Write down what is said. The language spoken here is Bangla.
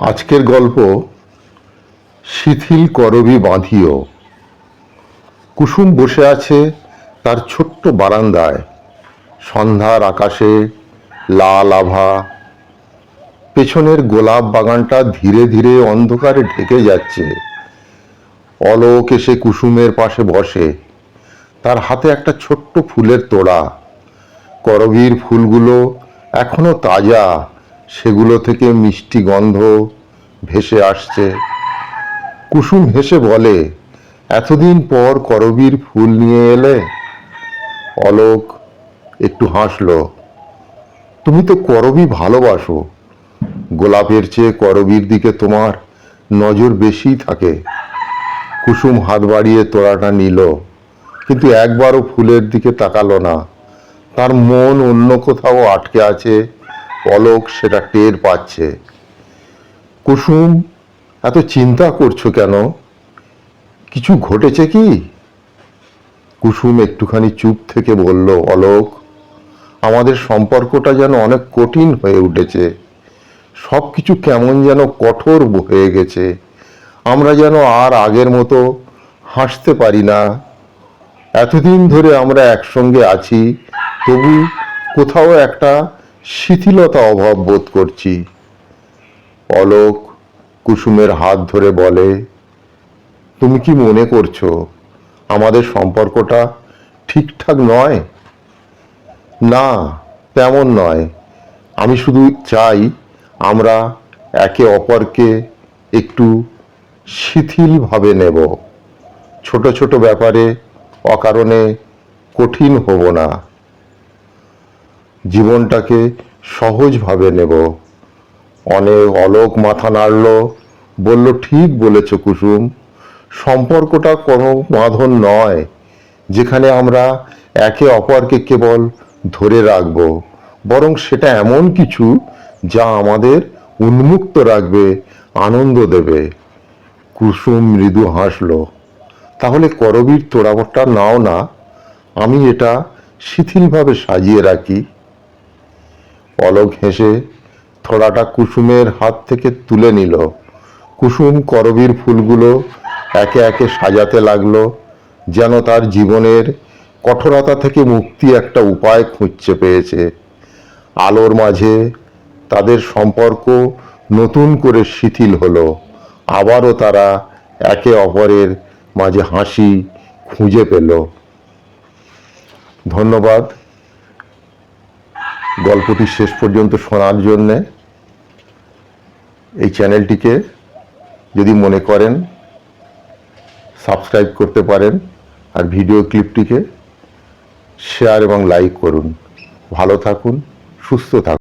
আজকের গল্প, শিথিল করবি বাঁধিও। কুসুম বসে আছে তার ছোট্ট বারান্দায়। সন্ধ্যার আকাশে লাল আভা। পেছনের গোলাপ বাগানটা ধীরে ধীরে অন্ধকারে ঢেকে যাচ্ছে। অলোক এসে কুসুমের পাশে বসে। তার হাতে একটা ছোট্ট ফুলের তোড়া। করবীর ফুলগুলো এখনও তাজা। সেগুলো থেকে মিষ্টি গন্ধ ভেসে আসছে। কুসুম হেসে বলে, এতদিন পর করবীর ফুল নিয়ে এলে? অলোক একটু হাসল, তুমি তো করবী ভালোবাসো। গোলাপের চেয়ে করবীর দিকে তোমার নজর বেশি থাকে। কুসুম হাত বাড়িয়ে তোড়াটা নিল, কিন্তু একবারও ফুলের দিকে তাকালো না। তার মন অন্য কোথাও আটকে আছে অলোক সেটা টের পাচ্ছে। কুসুম, এত চিন্তা করছ কেন? কিছু ঘটেছে কি? কুসুম একটুখানি চুপ থেকে বলল, অলোক, আমাদের সম্পর্কটা যেন অনেক কঠিন হয়ে উঠেছে। সব কিছু কেমন যেন কঠোর হয়ে গেছে। আমরা যেন আর আগের মতো হাসতে পারি না। এতদিন ধরে আমরা একসঙ্গে আছি, তবু কোথাও একটা শিথিলতা অভাব বোধ করছি। অলোক কুসুমের হাত ধরে বলে, তুমি কি মনে করছ আমাদের সম্পর্কটা ঠিকঠাক নয়? না, তেমন নয়। আমি শুধু চাই আমরা একে অপরকে একটু শিথিলভাবে নেব। ছোট ছোট ব্যাপারে অকারণে কঠিন হব না। জীবনটাকে সহজভাবে নেব। অনেক অলোক মাথা নাড়ল, বলল, ঠিক বলেছ কুসুম, সম্পর্কটা কোনো বাঁধন নয়, যেখানে আমরা একে অপরকে কেবল ধরে রাখব, বরং সেটা এমন কিছু যা আমাদের উন্মুক্ত রাখবে, আনন্দ দেবে। কুসুম মৃদু হাসলো, তাহলে করবীর তোড়াবটা নাও না, আমি এটা শিথিলভাবে সাজিয়ে রাখি। অলোক হেসে থোড়াটা কুসুমের হাত থেকে তুলে নিল। কুসুম করবীর ফুলগুলো একে একে সাজাতে লাগল, যেন তার জীবনের কঠোরতা থেকে মুক্তি একটা উপায় খুঁজছে পেয়েছে। আলোর মাঝে তাদের সম্পর্ক নতুন করে শিথিল হলো। আবারও তারা একে অপরের মাঝে হাসি খুঁজে পেল। ধন্যবাদ। গল্পটি শেষ পর্যন্ত শোনার জন্যে এই চ্যানেলটিকে যদি মনে করেন, সাবস্ক্রাইব করতে পারেন আর ভিডিও ক্লিপটিকে শেয়ার এবং লাইক করুন। ভালো থাকুন, সুস্থ থাকুন।